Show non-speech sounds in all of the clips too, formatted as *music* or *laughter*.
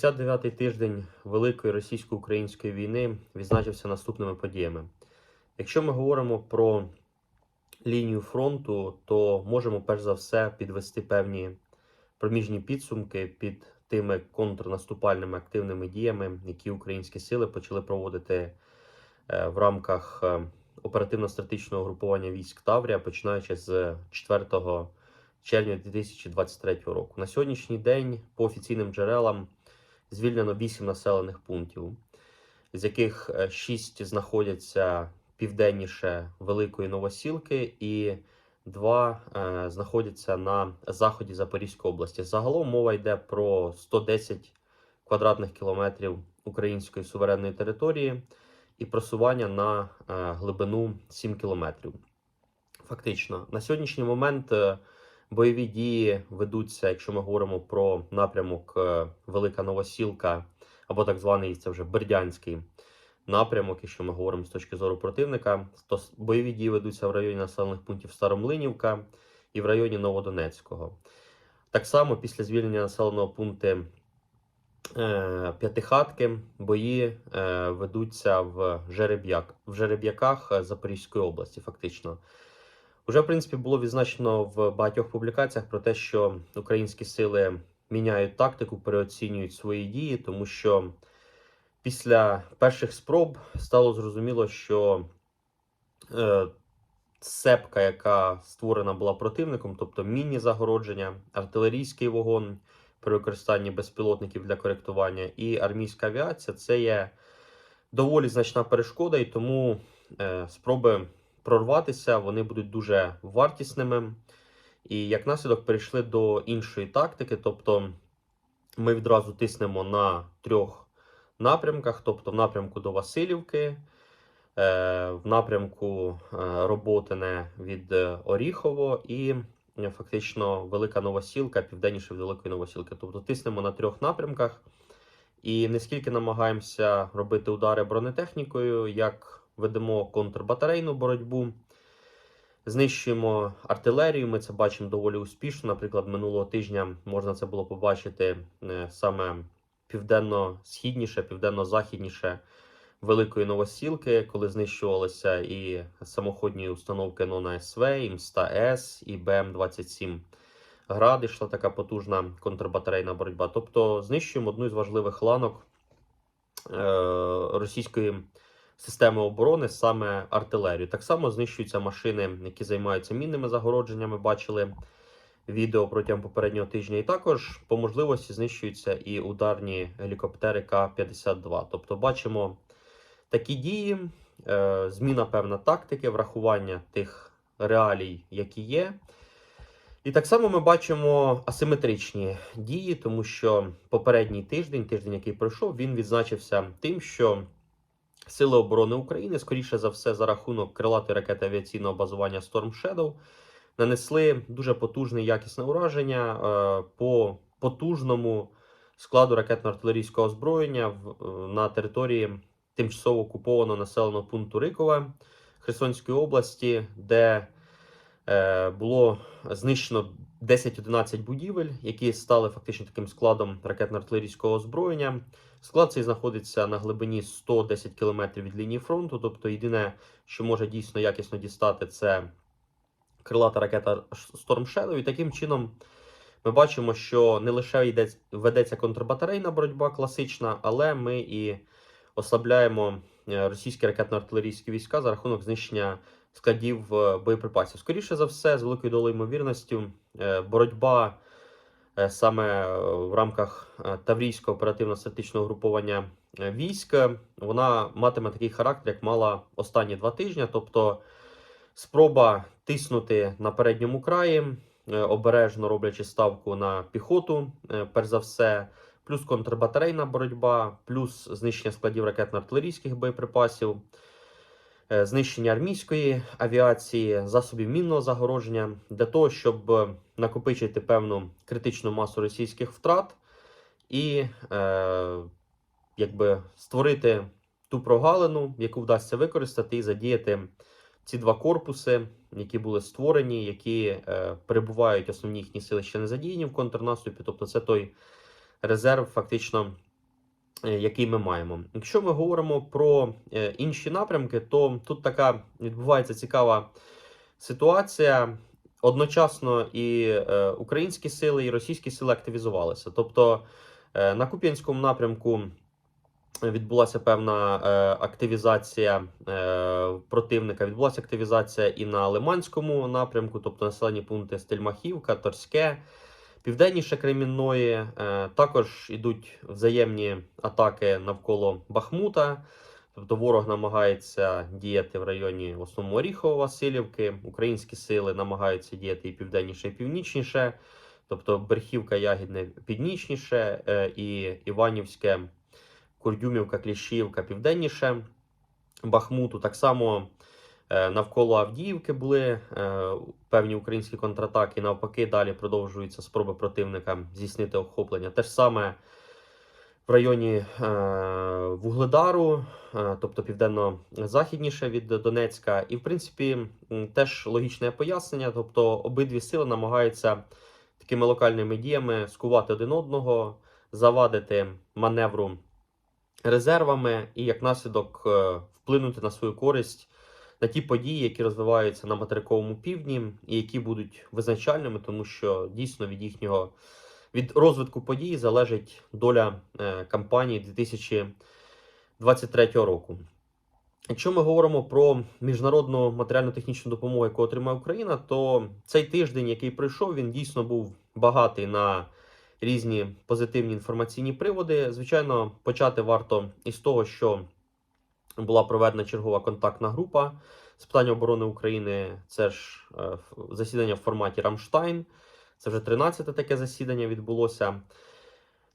69-й тиждень Великої російсько-української війни відзначився наступними подіями. Якщо ми говоримо про лінію фронту, то можемо перш за все підвести певні проміжні підсумки під тими контрнаступальними активними діями, які українські сили почали проводити е, в рамках е, оперативно-стратегічного групування військ Таврія, починаючи з 4 червня 2023 року. На сьогоднішній день, по офіційним джерелам, звільнено 8 населених пунктів, з яких 6 знаходяться південніше Великої Новосілки, і два е, знаходяться на заході Запорізької області. Загалом мова йде про 110 квадратних кілометрів української суверенної території і просування на е, глибину 7 кілометрів. Фактично, на сьогоднішній момент е, бойові дії ведуться, якщо ми говоримо про напрямок е, Велика Новосілка, або так званий це вже Бердянський напрямок, якщо ми говоримо з точки зору противника, то бойові дії ведуться в районі населених пунктів Старомлинівка і в районі Новодонецького. Так само після звільнення населеного пункту е, П'ятихатки бої е, ведуться в, Жереб'як, в Жереб'яках е, Запорізької області, фактично. Уже, в принципі, було відзначено в багатьох публікаціях про те, що українські сили міняють тактику, переоцінюють свої дії, тому що після перших спроб стало зрозуміло, що е, сепка, яка створена була противником, тобто мінні загородження, артилерійський вогонь при використанні безпілотників для коректування і армійська авіація, це є доволі значна перешкода, і тому е, спроби прорватися вони будуть дуже вартісними. І як наслідок перейшли до іншої тактики, тобто ми відразу тиснемо на трьох напрямках, тобто в напрямку до Васильівки, е, в напрямку е, Роботине від е, Оріхово і фактично Велика Новосілка, південніше від Великої Новосілки. Тобто тиснемо на трьох напрямках і не скільки намагаємося робити удари бронетехнікою, як ведемо контрбатарейну боротьбу. Знищуємо артилерію. Ми це бачимо доволі успішно. Наприклад, минулого тижня можна це було побачити е, саме південно-східніше, південно-західніше Великої Новосілки, коли знищувалися і самоходні установки НОНА СВ, і МСТА-С, і БМ-27 Град. Йшла така потужна контрбатарейна боротьба. Тобто знищуємо одну з важливих ланок е, російської системи оборони, саме артилерію. Так само знищуються машини, які займаються мінними загородженнями. Бачили відео протягом попереднього тижня. І також по можливості знищуються і ударні гелікоптери К-52. Тобто, бачимо такі дії, е, зміна певна тактики, врахування тих реалій, які є. І так само ми бачимо асиметричні дії, тому що попередній тиждень, тиждень, який пройшов, він відзначився тим, що Сили оборони України, скоріше за все, за рахунок крилатої ракети авіаційного базування Storm Shadow, нанесли дуже потужне якісне ураження е, по потужному складу ракетно-артилерійського озброєння е, на території тимчасово окупованого населеного пункту Рикове Херсонської області, де е, було знищено 10-11 будівель, які стали фактично таким складом ракетно-артилерійського озброєння. Склад цей знаходиться на глибині 110 км від лінії фронту. Тобто, єдине, що може дійсно якісно дістати, це крилата ракета Storm Shadow. І таким чином ми бачимо, що не лише ведеться контрбатарейна боротьба класична, але ми і ослабляємо е, російські ракетно-артилерійські війська за рахунок знищення складів е, боєприпасів. Скоріше за все, з великою долею ймовірністю, е, боротьба саме е, в рамках е, Таврійського оперативно-стратегічного груповання е, військ, е, вона матиме такий характер, як мала останні два тижні. Тобто спроба тиснути на передньому краї, е, обережно роблячи ставку на піхоту, е, перш за все, плюс контрбатарейна боротьба, плюс знищення складів ракетно-артилерійських боєприпасів. Е, Знищення армійської авіації, засобів мінного загородження для того, щоб е, накопичити певну критичну масу російських втрат і е, якби створити ту прогалину, яку вдасться використати і задіяти ці два корпуси, які були створені, які е, перебувають основні їхні сили ще не задіяні в контрнаступі. Тобто, це той резерв, фактично, який ми маємо. Якщо ми говоримо про е, інші напрямки, то тут така відбувається цікава ситуація. Одночасно і е, українські сили, і російські сили активізувалися. Тобто е, на Куп'янському напрямку відбулася певна е, активізація е, противника. Відбулася активізація і на Лиманському напрямку, тобто населені пункти Стельмахівка, Торське, південніше Кремінної. Е, також ідуть взаємні атаки навколо Бахмута. Тобто ворог намагається діяти в районі в основному Оріхова, Васильівки. Українські сили намагаються діяти і південніше, і північніше. Тобто Берхівка, Ягідне північніше, е, і Іванівське, Курдюмівка, Кліщівка південніше. Бахмуту. Так само навколо Авдіївки були е, певні українські контратаки. Навпаки, далі продовжуються спроби противника здійснити охоплення. Те ж саме в районі е, Вугледару, е, тобто південно-західніше від Донецька. І, в принципі, теж логічне пояснення. Тобто, обидві сили намагаються такими локальними діями скувати один одного, завадити маневру резервами і як наслідок е, вплинути на свою користь на ті події, які розвиваються на материковому півдні, і які будуть визначальними, тому що дійсно від їхнього від розвитку подій залежить доля е, кампанії 2023 року. Якщо ми говоримо про міжнародну матеріально-технічну допомогу, яку отримає Україна, то цей тиждень, який пройшов, він дійсно був багатий на різні позитивні інформаційні приводи. Звичайно, почати варто із того, що була проведена чергова контактна група з питань оборони України. Це ж е, засідання в форматі Рамштайн. Це вже 13-те таке засідання відбулося.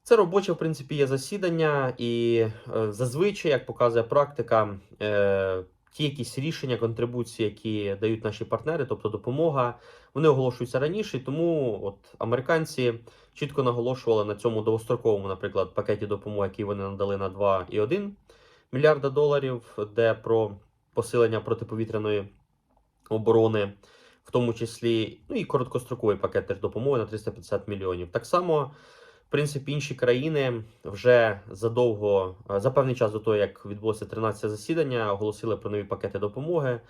Це робоче, в принципі, є засідання, і е, зазвичай, як показує практика, е, ті якісь рішення, контрибуції, які дають наші партнери, тобто допомога, вони оголошуються раніше. Тому от американці чітко наголошували на цьому довгостроковому, наприклад, пакеті допомоги, який вони надали на 2,1 мільярда доларів, де про посилення протиповітряної оборони, в тому числі, ну і короткостроковий пакет теж допомоги на 350 мільйонів. Так само. В принципі, інші країни вже задовго, е, за певний час до того, як відбулося 13 засідання, оголосили про нові пакети допомоги.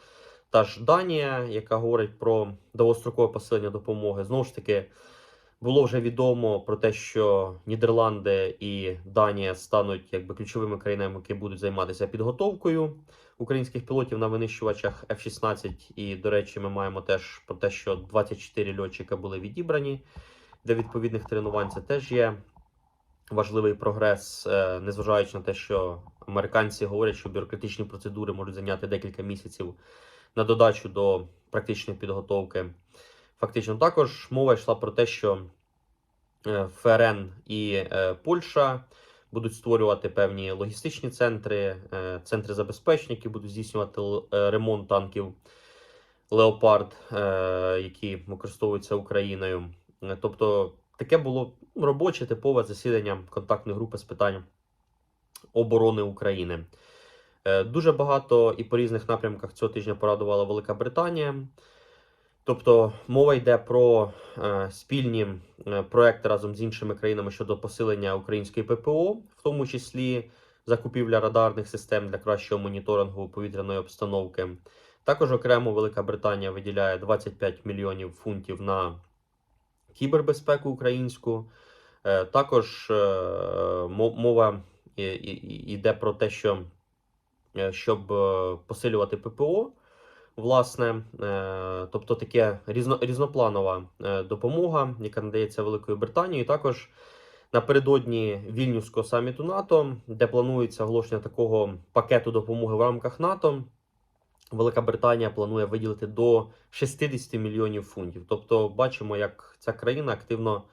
Та ж Данія, яка говорить про довгострокове посилення допомоги, знову ж таки було вже відомо про те, що Нідерланди і Данія стануть якби ключовими країнами, які будуть займатися підготовкою українських пілотів на винищувачах F-16. І, до речі, ми маємо теж про те, що 24 льотчика були відібрані для відповідних тренувань. Це теж є важливий прогрес, е, незважаючи на те, що американці говорять, що бюрократичні процедури можуть зайняти декілька місяців на додачу до практичної підготовки. Фактично, також мова йшла про те, що е, ФРН і е, Польща будуть створювати певні логістичні центри, е, центри забезпечення, які будуть здійснювати ремонт танків Леопард, які використовуються Україною. Тобто, таке було робоче типове засідання контактної групи з питань оборони України. Дуже багато і по різних напрямках цього тижня порадувала Велика Британія. Тобто мова йде про е, спільні е, проекти разом з іншими країнами щодо посилення української ППО, в тому числі закупівля радарних систем для кращого моніторингу повітряної обстановки. Також окремо Велика Британія виділяє 25 мільйонів фунтів на кібербезпеку українську. Е, Також е, мова йде про те, що е, щоб е, посилювати ППО, власне, е, тобто таке різно, різнопланова е, допомога, яка надається Великою Британією. Також напередодні вільнюського саміту НАТО, де планується оголошення такого пакету допомоги в рамках НАТО. Велика Британія планує виділити до 60 мільйонів фунтів. Тобто, бачимо, як ця країна активно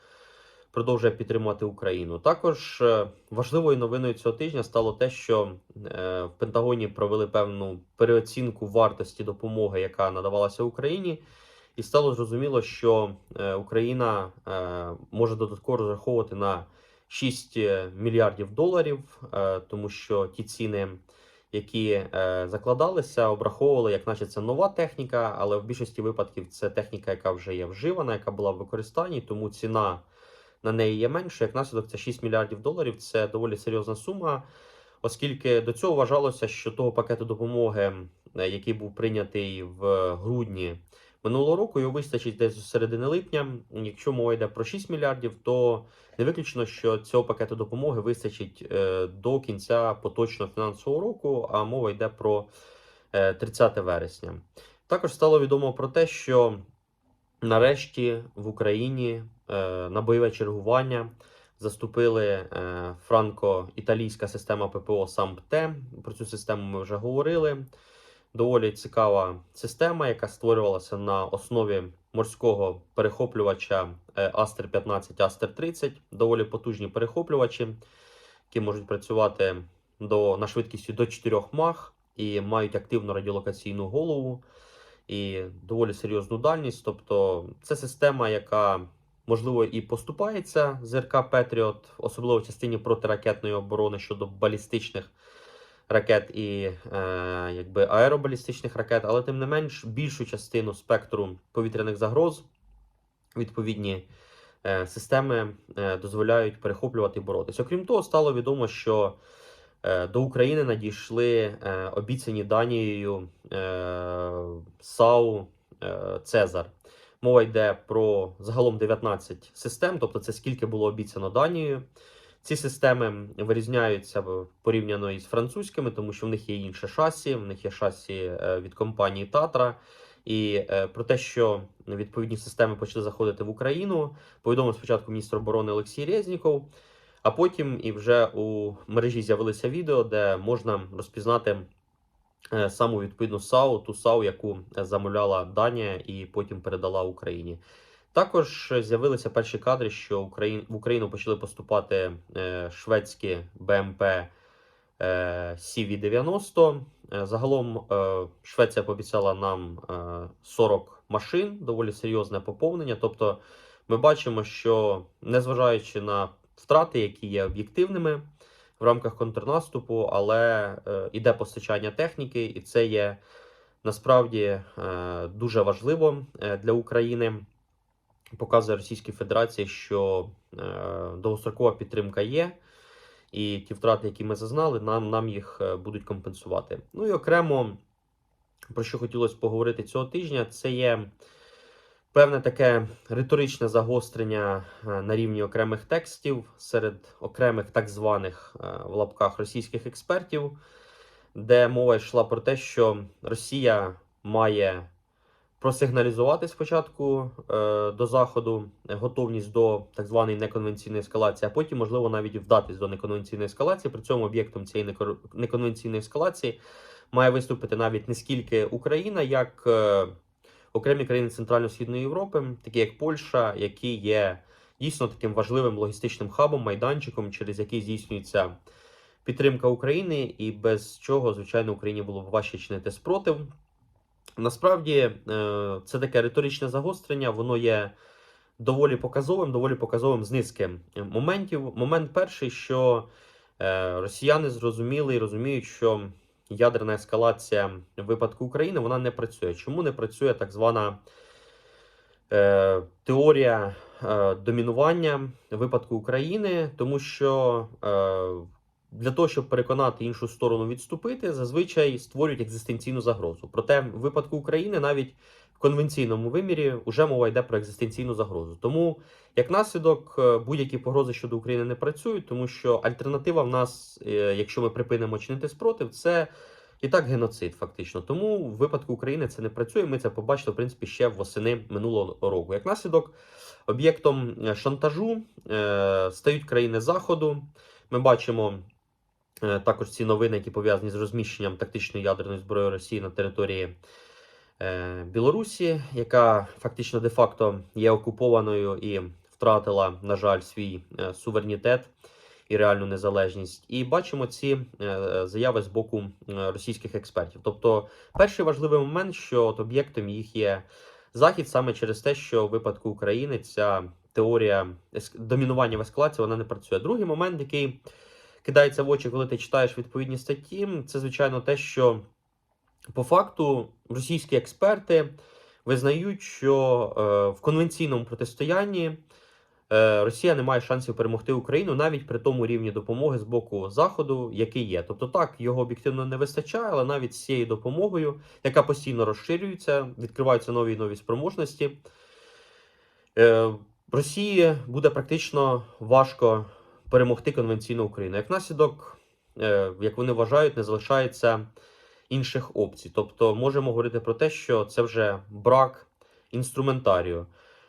продовжує підтримувати Україну. Також е, важливою новиною цього тижня стало те, що е, в Пентагоні провели певну переоцінку вартості допомоги, яка надавалася Україні, і стало зрозуміло, що е, Україна може додатково розраховувати на 6 мільярдів доларів, тому що ті ціни які закладалися, обраховували, як наче це нова техніка, але в більшості випадків це техніка, яка вже є вживана, яка була в використанні, тому ціна на неї є менше. Як наслідок, це 6 мільярдів доларів. Це доволі серйозна сума, оскільки до цього вважалося, що того пакету допомоги, е, який був прийнятий в грудні минулого року, його вистачить десь до середини липня. Якщо мова йде про 6 мільярдів, то не виключно, що цього пакету допомоги вистачить е, до кінця поточного фінансового року, а мова йде про е, 30 вересня. Також стало відомо про те, що нарешті в Україні е, на бойове чергування заступили е, франко-італійська система ППО САМПТЕ. Про цю систему ми вже говорили. Доволі цікава система, яка створювалася на основі морського перехоплювача е, Астер 15 Астер 30. Доволі потужні перехоплювачі, які можуть працювати до, на швидкістю до 4 мах і мають активну радіолокаційну голову і доволі серйозну дальність. Тобто, це система, яка можливо і поступається з РК Петріот, особливо в частині протиракетної оборони щодо балістичних ракет і е, якби аеробалістичних ракет, але тим не менш більшу частину спектру повітряних загроз відповідні е, системи е, дозволяють перехоплювати і боротися. Окрім того, стало відомо, що е, до України надійшли е, обіцяні Данією е, САУ е, Цезар. Мова йде про загалом 19 систем, тобто це скільки було обіцяно Данією. Ці системи вирізняються порівняно із французькими, тому що в них є інше шасі, в них є шасі е, від компанії Татра. І е, про те, що відповідні системи почали заходити в Україну, повідомив спочатку міністр оборони Олексій Резніков, а потім і вже у мережі з'явилися відео, де можна розпізнати саму відповідну САУ, ту САУ, яку е, замовляла Данія і потім передала Україні. Також з'явилися перші кадри, що Україн... в Україну почали поступати е, шведські БМП е, CV-90. Е, загалом е, Швеція пообіцяла нам е, 40 машин, доволі серйозне поповнення. Тобто ми бачимо, що незважаючи на втрати, які є об'єктивними в рамках контрнаступу, але е, іде постачання техніки, і це є насправді е, дуже важливо е, для України показує Російській Федерації, що довгострокова підтримка є, і ті втрати, які ми зазнали, нам, нам їх будуть компенсувати. Ну і окремо, про що хотілося поговорити цього тижня, це є певне таке риторичне загострення е, на рівні окремих текстів серед окремих так званих е, в лапках російських експертів, де мова йшла про те, що Росія має просигналізувати спочатку е, до заходу готовність до так званої неконвенційної ескалації, а потім, можливо, навіть вдатись до неконвенційної ескалації. При цьому об'єктом цієї неконвенційної ескалації має виступити навіть не скільки Україна, як окремі країни Центрально-Східної Європи, такі як Польща, які є дійсно таким важливим логістичним хабом, майданчиком, через який здійснюється підтримка України, і без чого, звичайно, Україні було б важче чинити спротив. Насправді е, це таке риторичне загострення, воно є доволі показовим, доволі показовим з низки моментів. Момент перший, що е, росіяни зрозуміли і розуміють, що ядерна ескалація в випадку України вона не працює. Чому не працює так звана е, теорія е, домінування в випадку України? Тому що е, для того, щоб переконати іншу сторону відступити, зазвичай створюють екзистенційну загрозу. Проте, в випадку України навіть конвенційному вимірі вже мова йде про екзистенційну загрозу. Тому, як наслідок, е, будь-які погрози щодо України не працюють, тому що альтернатива в нас, е, якщо ми припинимо чинити спротив, це і так геноцид, фактично. Тому в випадку України це не працює. Ми це побачили в принципі ще восени минулого року. Як наслідок, об'єктом е, шантажу стають країни Заходу. Ми бачимо. Також ці новини, які пов'язані з розміщенням тактичної ядерної зброї Росії на території Білорусі, яка фактично де-факто є окупованою і втратила, на жаль, свій е, суверенітет і реальну незалежність. І бачимо ці е, заяви з боку е, російських експертів. Тобто, перший важливий момент, що от об'єктом їх є захід саме через те, що в випадку України ця теорія домінування в ескалації вона не працює. Другий момент, який кидається в очі, коли ти читаєш відповідні статті, це звичайно те, що по факту російські експерти визнають, що е, в конвенційному протистоянні е, Росія не має шансів перемогти Україну навіть при тому рівні допомоги з боку Заходу, який є. Тобто, так його об'єктивно не вистачає, але навіть з цією допомогою, яка постійно розширюється, відкриваються нові і нові спроможності. Е, Росії буде практично важко перемогти конвенційну Україну. Як наслідок, як вони вважають, не залишається інших опцій. Тобто, можемо говорити про те, що це вже брак інструментарію.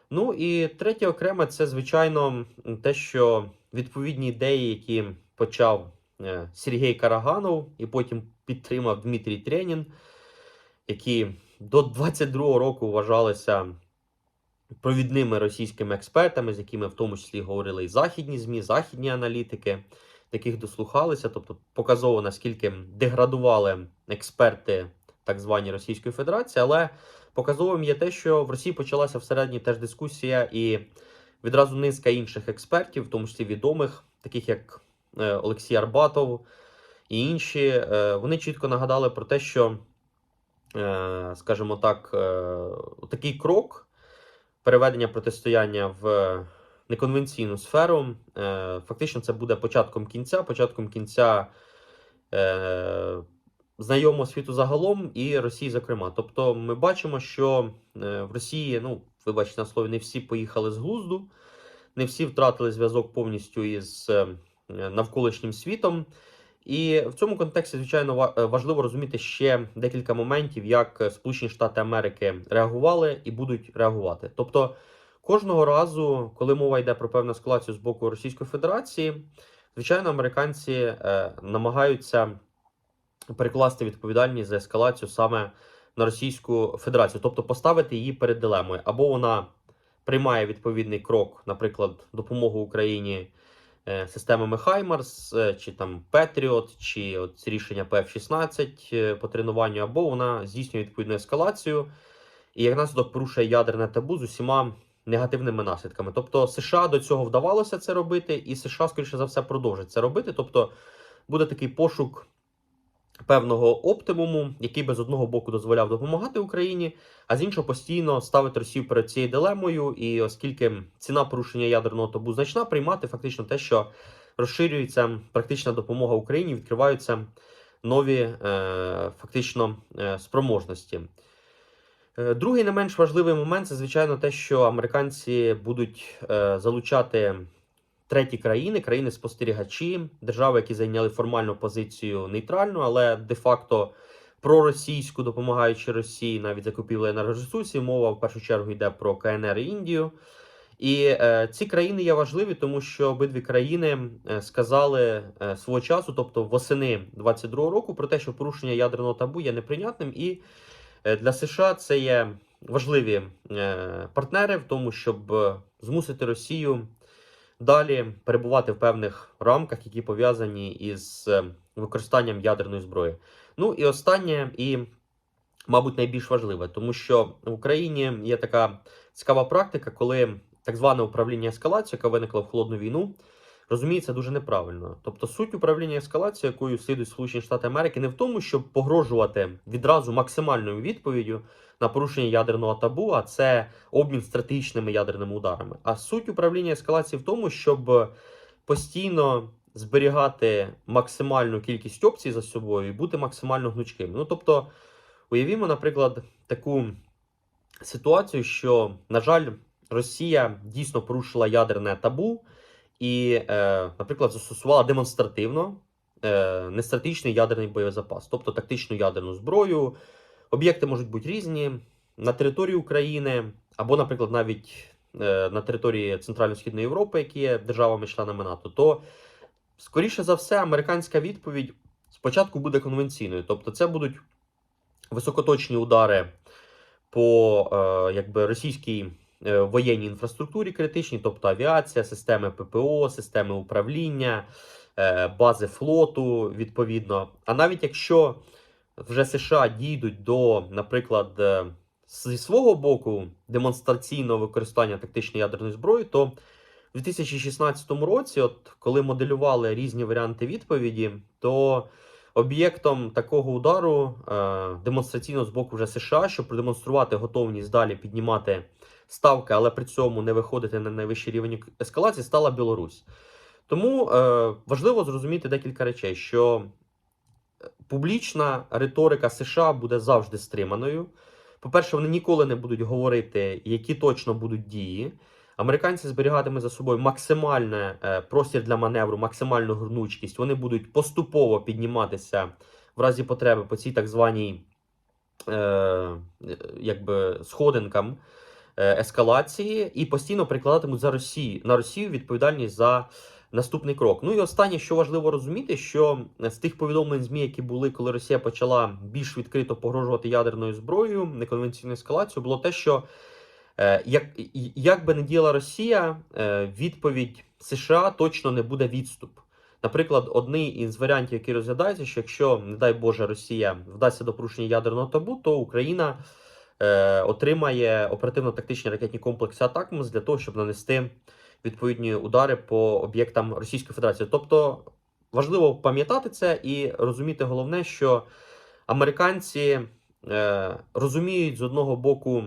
Ну і третє окреме, це звичайно те, що відповідні ідеї, які почав е, Сергій Караганов і потім підтримав Дмитрій Тренін, які до 22-го року вважалися провідними російськими експертами, з якими в тому числі говорили і західні ЗМІ, західні аналітики, яких дослухалися, тобто показово наскільки деградували експерти так звані Російської Федерації, але показовим є те, що в Росії почалася всередині теж дискусія, і відразу низка інших експертів, в тому числі відомих, таких як е, Олексій Арбатов і інші, е, вони чітко нагадали про те, що, е, скажімо так, такий крок переведення протистояння в неконвенційну сферу, е, фактично це буде початком кінця, початком кінця. Е, знайомого світу загалом і Росії, зокрема. Тобто, ми бачимо, що е, в Росії, ну, вибачте на слові, не всі поїхали з глузду, не всі втратили зв'язок повністю із навколишнім світом. І в цьому контексті, звичайно, важливо розуміти ще декілька моментів, як Сполучені Штати Америки реагували і будуть реагувати. Тобто, кожного разу, коли мова йде про певну ескалацію з боку Російської Федерації, звичайно, американці е, намагаються перекласти відповідальність за ескалацію саме на Російську Федерацію, тобто поставити її перед дилемою, або вона приймає відповідний крок, наприклад, допомогу Україні е, системами Хаймарс, е, чи там Петріот, чи от рішення ПФ-16 е, по тренуванню, або вона здійснює відповідну ескалацію. І як наслідок порушує ядерне табу з усіма негативними наслідками. Тобто США до цього вдавалося це робити, і США, скоріше за все, продовжить це робити. Тобто буде такий пошук певного оптимуму, який би з одного боку дозволяв допомагати Україні, а з іншого постійно ставити Росію перед цією дилемою. І оскільки ціна порушення ядерного табу значна, приймати фактично те, що розширюється практична допомога Україні, відкриваються нові е, фактично е, спроможності. Е, Другий не менш важливий момент це, звичайно, те, що американці будуть е, залучати треті країни, країни-спостерігачі, держави, які зайняли формальну позицію нейтральну, але де-факто проросійську, допомагаючи Росії навіть закупівлі енергоресурсів. Мова в першу чергу йде про КНР і Індію. І е, ці країни є важливі, тому що обидві країни е, сказали свого часу, тобто восени 22-го року, про те, що порушення ядерного табу є неприйнятним, і для США це є важливі е, партнери в тому, щоб е, змусити Росію далі перебувати в певних рамках, які пов'язані із е, використанням ядерної зброї. Ну і останнє, і, мабуть, найбільш важливе, тому що в Україні є така цікава практика, коли так зване управління ескалацією, яка виникла в холодну війну, розуміється дуже неправильно. Тобто суть управління ескалацією, якою слідують Сполучені Штати Америки, не в тому, щоб погрожувати відразу максимальною відповіддю на порушення ядерного табу, а це обмін стратегічними ядерними ударами. А суть управління ескалації в тому, щоб постійно зберігати максимальну кількість опцій за собою і бути максимально гнучким. Ну тобто, уявімо, наприклад, таку ситуацію, що, на жаль, Росія дійсно порушила ядерне табу і, е, наприклад, застосувала демонстративно е, нестратегічний ядерний боєзапас, тобто тактичну ядерну зброю. Об'єкти можуть бути різні на території України, або, наприклад, навіть е, на території Центрально-Східної Європи, які є державами-членами НАТО, то, скоріше за все, американська відповідь спочатку буде конвенційною. Тобто, це будуть високоточні удари по е, якби, російській воєнній інфраструктурі критичній, тобто авіація, системи ППО, системи управління, е, бази флоту, відповідно. А навіть якщо вже США дійдуть до, наприклад, е, зі свого боку демонстраційного використання тактичної ядерної зброї, то в 2016 році, от коли моделювали різні варіанти відповіді, то Об'єктом такого удару е, демонстраційно з боку вже США, щоб продемонструвати готовність далі піднімати ставки, але при цьому не виходити на найвищий рівень ескалації, стала Білорусь. Тому е, важливо зрозуміти декілька речей, що е, публічна риторика США буде завжди стриманою. По-перше, вони ніколи не будуть говорити, які точно будуть дії. Американці зберігатимуть за собою максимальне е, простір для маневру, максимальну гнучкість. Вони будуть поступово підніматися в разі потреби по цій так званій е, якби, сходинкам ескалації і постійно прикладатимуть за Росію на Росію відповідальність за наступний крок. Ну і останнє, що важливо розуміти, що з тих повідомлень ЗМІ, які були, коли Росія почала більш відкрито погрожувати ядерною зброєю, неконвенційною ескалацією, було те, що Е, Як, як би не діяла Росія, е, відповідь США точно не буде відступ. Наприклад, одний із варіантів, який розглядається, що якщо, не дай Боже, Росія вдасться до порушення ядерного табу, то Україна е, отримає оперативно-тактичні ракетні комплекси Атакмс для того, щоб нанести відповідні удари по об'єктам Російської Федерації. Тобто важливо пам'ятати це і розуміти головне, що американці е, розуміють з одного боку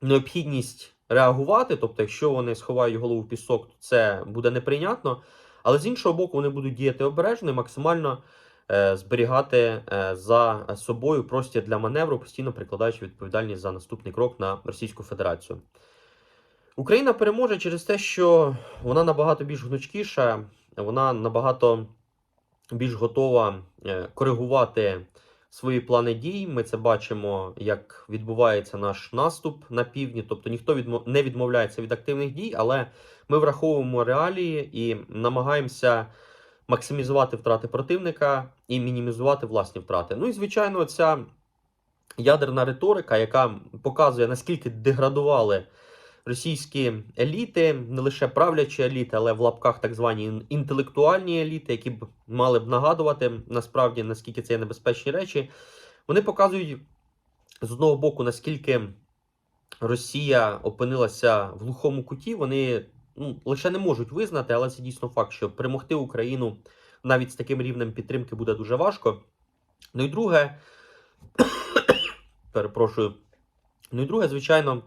необхідність реагувати. Тобто, якщо вони сховають голову в пісок, то це буде неприйнятно. Але з іншого боку, вони будуть діяти обережно і максимально е, зберігати е, за собою простір для маневру, постійно прикладаючи відповідальність за наступний крок на Російську Федерацію. Україна переможе через те, що вона набагато більш гнучкіша, вона набагато більш готова е, коригувати свої плани дій. Ми це бачимо, як відбувається наш наступ на півдні. Тобто ніхто не відмовляється від активних дій, але ми враховуємо реалії і намагаємося максимізувати втрати противника і мінімізувати власні втрати. Ну і звичайно, ця ядерна риторика, яка показує наскільки деградували. Російські еліти, не лише правлячі еліти, але в лапках так звані інтелектуальні еліти, які б мали б нагадувати насправді наскільки це є небезпечні речі, вони показують з одного боку, наскільки Росія опинилася в глухому куті. Вони ну, лише не можуть визнати, але це дійсно факт, що перемогти Україну навіть з таким рівнем підтримки буде дуже важко. Ну і друге, *coughs* перепрошую. Ну і друге, звичайно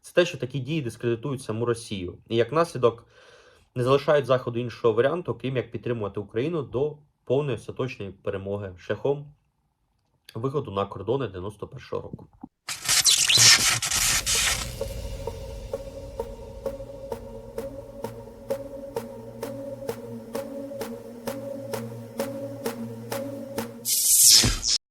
це те, що такі дії дискредитують саму Росію. І як наслідок не залишають заходу іншого варіанту, крім як підтримувати Україну до повної остаточної перемоги шляхом виходу на кордони 91-го року.